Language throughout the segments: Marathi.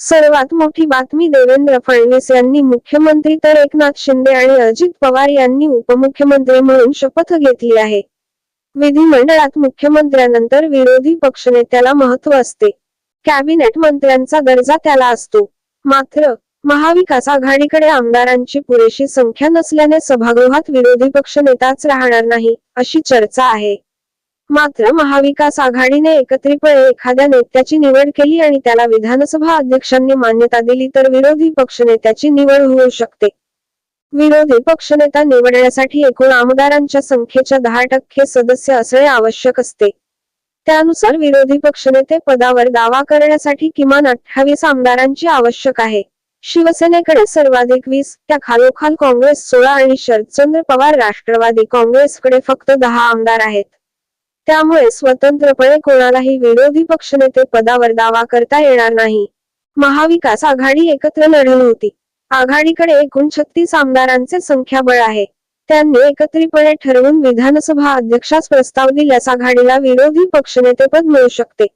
सर्वात मोठी बातमी देवेंद्र फडणवीस यांनी मुख्यमंत्री तर एकनाथ शिंदे आणि अजित पवार यांनी उपमुख्यमंत्री म्हणून शपथ घेतली आहे. विधिमंडळात मुख्यमंत्र्यानंतर विरोधी पक्षनेत्याला महत्त्व असते. कॅबिनेट मंत्र्यांचा दर्जा त्याला असतो. मात्र महाविकास आघाडीकडे आमदारांची पुरेशी संख्या नसल्याने सभागृहात विरोधी पक्षनेताच राहणार नाही अशी चर्चा आहे. मात्र महाविकास आघाडीने एकत्रितपणे एखाद्या नेत्याची निवड केली आणि त्याला विधानसभा अध्यक्षांनी मान्यता दिली तर विरोधी पक्षनेत्याची निवड होऊ शकते. विरोधी पक्षनेता निवडण्यासाठी एकूण आमदारांच्या संख्येच्या दहा टक्के सदस्य असणे आवश्यक असते. त्यानुसार विरोधी पक्षनेते पदावर दावा करण्यासाठी किमान अठ्ठावीस आमदारांची आवश्यक आहे. शिवसेनेकडे सर्वाधिक वीस त्या खालोखाल काँग्रेस सोळा आणि शरदचंद्र पवार राष्ट्रवादी काँग्रेसकडे फक्त दहा आमदार आहेत. त्यामुळे स्वतंत्रपणे कोणालाही विरोधी पक्षनेते पदावर दावा करता येणार नाही. महाविकास आघाडी एकत्र लढली होती. आघाडीकडे एकूण छत्तीस आमदारांचे संख्याबळ आहे. त्यांनी एकत्रितपणे ठरवून विधानसभा अध्यक्षास प्रस्ताव दिल्यास आघाडीला विरोधी पक्षनेतेपद मिळू शकते.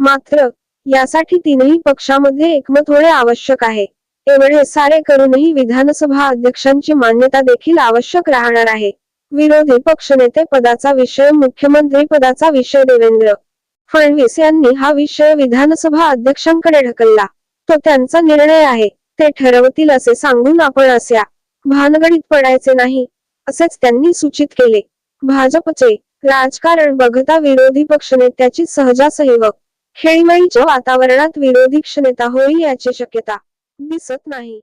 मात्र यासाठी तीनही पक्षामध्ये एकमत होणे आवश्यक आहे. एवढे सारे करूनही विधानसभा अध्यक्षांची मान्यता देखील आवश्यक राहणार आहे. विरोधी पक्षनेते पदाचा विषय मुख्यमंत्री पदाचा विषय देवेंद्र फडणवीस यांनी हा विषय विधानसभा अध्यक्षांकडे ढकलला. तो त्यांचा निर्णय आहे. ते ठरवतील असे सांगून आपण असे भानगडीत पडायचे नाही असेच त्यांनी सूचित केले. भाजपचे राजकारण बघता विरोधी पक्षनेत्याची सहजासहैव खेळीमाईच्या वातावरणात विरोधी पक्षनेता होईल याची शक्यता दिसत नाही.